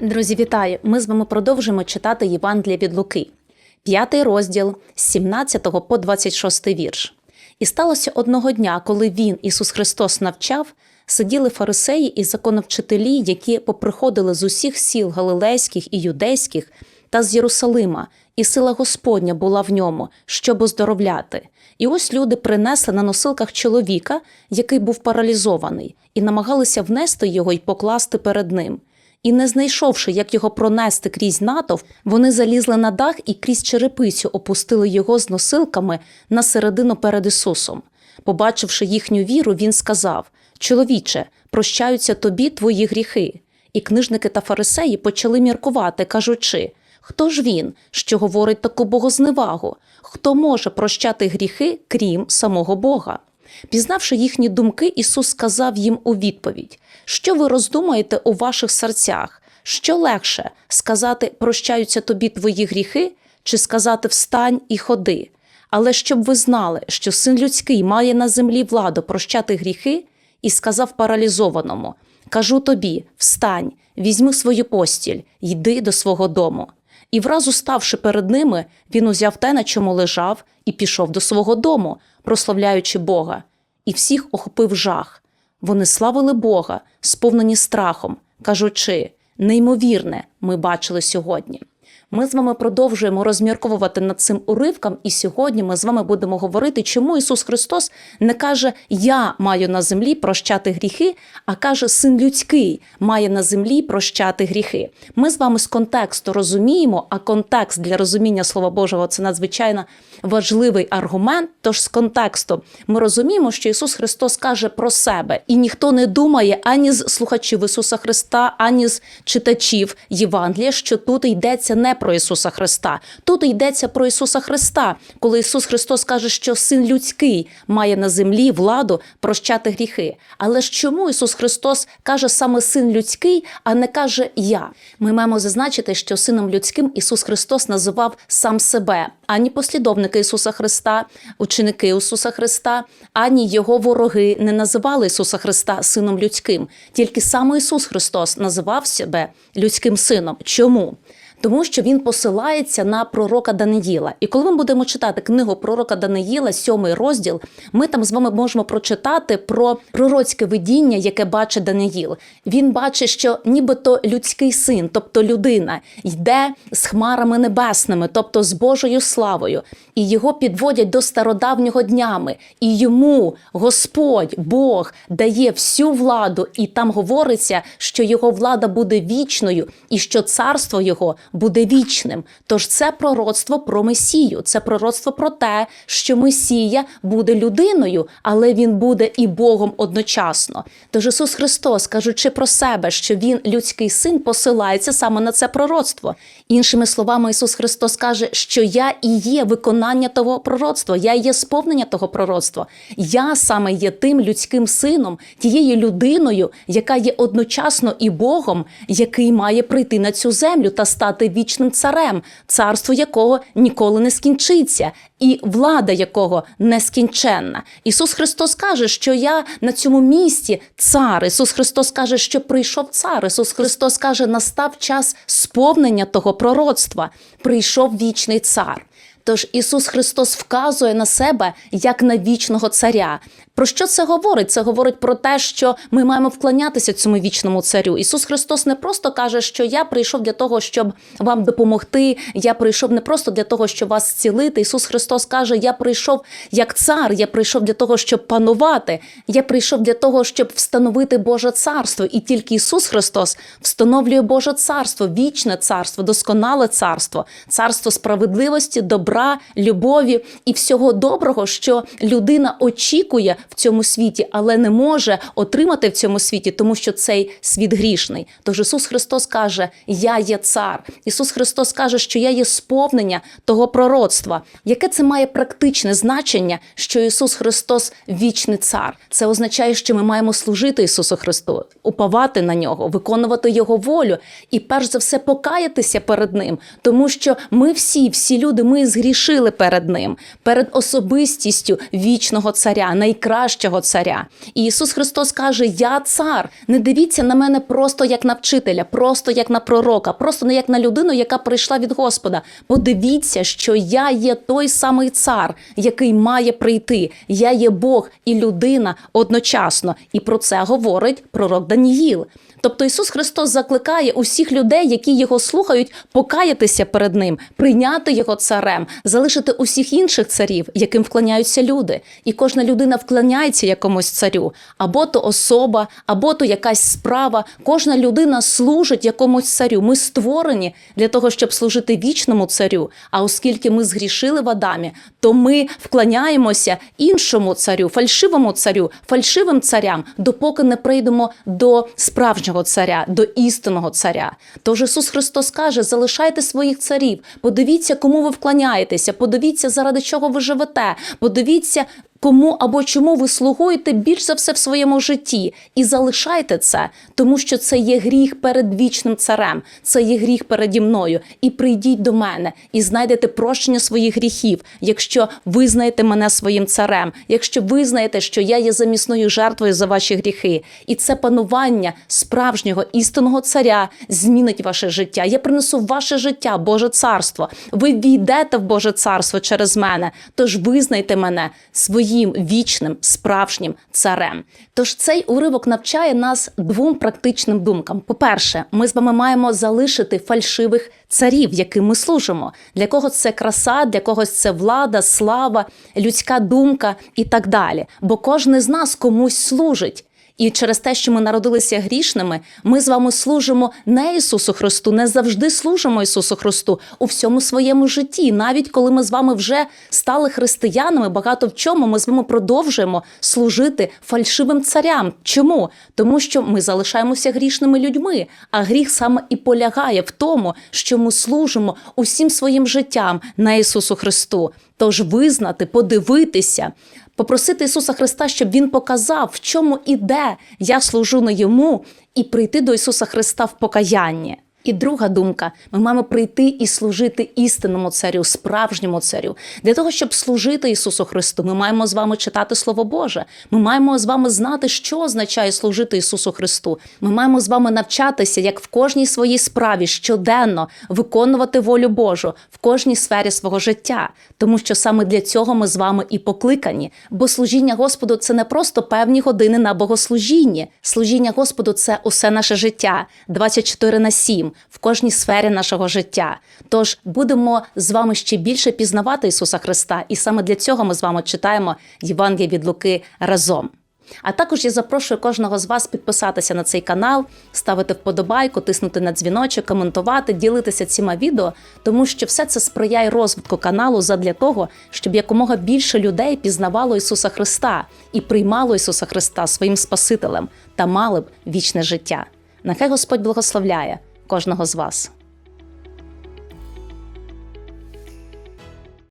Друзі, вітаю! Ми з вами продовжуємо читати Євангелія від Луки, п'ятий розділ з 17 по 26 вірш. І сталося одного дня, коли він, Ісус Христос, навчав, сиділи фарисеї і законовчителі, які поприходили з усіх сіл галилейських і юдейських та з Єрусалима, і сила Господня була в ньому, щоб оздоровляти. І ось люди принесли на носилках чоловіка, який був паралізований, і намагалися внести його й покласти перед ним. І не знайшовши, як його пронести крізь натовп, вони залізли на дах і крізь черепицю опустили його з носилками на середину перед Ісусом. Побачивши їхню віру, він сказав: Чоловіче, прощаються тобі твої гріхи. І книжники та фарисеї почали міркувати, кажучи: Хто ж він, що говорить таку богозневагу? Хто може прощати гріхи, крім самого Бога? Пізнавши їхні думки, Ісус сказав їм у відповідь: Що ви роздумаєте у ваших серцях? Що легше сказати прощаються тобі твої гріхи, чи сказати встань і ходи? Але щоб ви знали, що син людський має на землі владу прощати гріхи, і сказав паралізованому: Кажу тобі, встань, візьми свою постіль, йди до свого дому. І вразу ставши перед ними, він узяв те, на чому лежав, і пішов до свого дому, прославляючи Бога. І всіх охопив жах. Вони славили Бога, сповнені страхом, кажучи: неймовірне, ми бачили сьогодні. Ми з вами продовжуємо розмірковувати над цим уривком, і сьогодні ми з вами будемо говорити, чому Ісус Христос не каже Я маю на землі прощати гріхи, а каже Син людський має на землі прощати гріхи. Ми з вами з контексту розуміємо, а контекст для розуміння Слова Божого це надзвичайно важливий аргумент. Тож з контексту ми розуміємо, що Ісус Христос каже про себе, і ніхто не думає ані з слухачів Ісуса Христа, ані з читачів Євангелія, що тут йдеться не про Ісуса Христа. Тут йдеться про Ісуса Христа, коли Ісус Христос каже, що син людський має на землі владу прощати гріхи. Але ж чому Ісус Христос каже саме син людський, а не каже я? Ми маємо зазначити, що сином людським Ісус Христос називав сам себе, ані послідовники Ісуса Христа, ученики Ісуса Христа, ані його вороги не називали Ісуса Христа сином людським. Тільки саме Ісус Христос називав себе людським сином. Чому? Тому що він посилається на пророка Даниїла. І коли ми будемо читати книгу пророка Даниїла, сьомий розділ, ми там з вами можемо прочитати про пророцьке видіння, яке бачить Даниїл. Він бачить, що нібито людський син, тобто людина, йде з хмарами небесними, тобто з Божою славою, і його підводять до стародавнього днями. І йому Господь, Бог, дає всю владу, і там говориться, що його влада буде вічною, і що царство його буде вічним. Тож це пророцтво про Месію, це пророцтво про те, що Месія буде людиною, але він буде і Богом одночасно. Тож Ісус Христос, кажучи про себе, що Він людський син, посилається саме на це пророцтво. Іншими словами, Ісус Христос каже, що я і є виконання того пророцтва, я є сповнення того пророцтва. Я саме є тим людським сином, тією людиною, яка є одночасно і Богом, який має прийти на цю землю та стати вічним царем, царство якого ніколи не скінчиться, і влада якого нескінченна. Ісус Христос каже, що я на цьому місці цар. Ісус Христос каже, що прийшов цар. Ісус Христос каже, настав час сповнення того пророцтва. Прийшов вічний цар. Тож Ісус Христос вказує на себе як на вічного царя. Про що це говорить? Це говорить про те, що ми маємо вклонятися цьому вічному царю. Ісус Христос не просто каже, що я прийшов для того, щоб вам допомогти. Я прийшов не просто для того, щоб вас зцілити. Ісус Христос каже: Я прийшов як цар, я прийшов для того, щоб панувати. Я прийшов для того, щоб встановити Боже царство. І тільки Ісус Христос встановлює Боже царство, вічне царство, досконале царство, царство справедливості, добра, любові і всього доброго, що людина очікує в цьому світі, але не може отримати в цьому світі, тому що цей світ грішний. Тож Ісус Христос каже: Я є цар. Ісус Христос каже, що я є сповнення того пророцтва. Яке це має практичне значення, що Ісус Христос вічний цар? Це означає, що ми маємо служити Ісусу Христу, уповати на нього, виконувати Його волю і, перш за все, покаятися перед Ним, тому що ми всі, всі люди, ми згрішили перед Ним, перед особистістю вічного царя, найкращого найкращого царя. І Ісус Христос каже: Я цар. Не дивіться на мене просто як на вчителя, просто як на пророка, просто не як на людину, яка прийшла від Господа. Подивіться, що я є той самий цар, який має прийти. Я є Бог і людина одночасно. І про це говорить пророк Даніїл. Тобто Ісус Христос закликає усіх людей, які його слухають, покаятися перед ним, прийняти його царем, залишити усіх інших царів, яким вклоняються люди. І кожна людина вклоняється якомусь царю, або то особа, або то якась справа. Кожна людина служить якомусь царю. Ми створені для того, щоб служити вічному царю. А оскільки ми згрішили в Адамі, то ми вклоняємося іншому царю, фальшивому царю, фальшивим царям, допоки не прийдемо до справжнього царя, до істинного царя. Тож Ісус Христос каже: залишайте своїх царів, подивіться, кому ви вклоняєтеся, подивіться, заради чого ви живете, подивіться. Кому або чому ви слугуєте більш за все в своєму житті, і залишайте це, тому що це є гріх перед вічним царем, це є гріх переді мною. І прийдіть до мене і знайдете прощення своїх гріхів, якщо визнаєте мене своїм царем, якщо визнаєте, що я є замісною жертвою за ваші гріхи, і це панування справжнього істинного царя змінить ваше життя. Я принесу ваше життя, Боже царство. Ви війдете в Боже царство через мене. Тож визнайте мене своїм вічним справжнім царем. Тож цей уривок навчає нас двом практичним думкам. По-перше, ми з вами маємо залишити фальшивих царів, яким ми служимо. Для когось це краса, для когось це влада, слава, людська думка і так далі. Бо кожен з нас комусь служить. І через те, що ми народилися грішними, ми з вами служимо не Ісусу Христу, не завжди служимо Ісусу Христу у всьому своєму житті. Навіть коли ми з вами вже стали християнами, багато в чому ми з вами продовжуємо служити фальшивим царям. Чому? Тому що ми залишаємося грішними людьми, а гріх саме і полягає в тому, що ми служимо усім своїм життям на Ісусу Христу. Тож визнати, подивитися, попросити Ісуса Христа, щоб Він показав, в чому і де я служу не йому, і прийти до Ісуса Христа в покаянні. І друга думка: ми маємо прийти і служити істинному царю, справжньому царю. Для того, щоб служити Ісусу Христу, ми маємо з вами читати Слово Боже. Ми маємо з вами знати, що означає служити Ісусу Христу. Ми маємо з вами навчатися, як в кожній своїй справі щоденно виконувати волю Божу в кожній сфері свого життя, тому що саме для цього ми з вами і покликані. Бо служіння Господу це не просто певні години на богослужінні. Служіння Господу це усе наше життя 24 на 7 в кожній сфері нашого життя. Тож будемо з вами ще більше пізнавати Ісуса Христа, і саме для цього ми з вами читаємо Євангеліє від Луки разом. А також я запрошую кожного з вас підписатися на цей канал, ставити вподобайку, тиснути на дзвіночок, коментувати, ділитися цими відео, тому що все це сприяє розвитку каналу задля того, щоб якомога більше людей пізнавало Ісуса Христа і приймало Ісуса Христа своїм Спасителем та мали б вічне життя. Нехай Господь благословляє кожного з вас.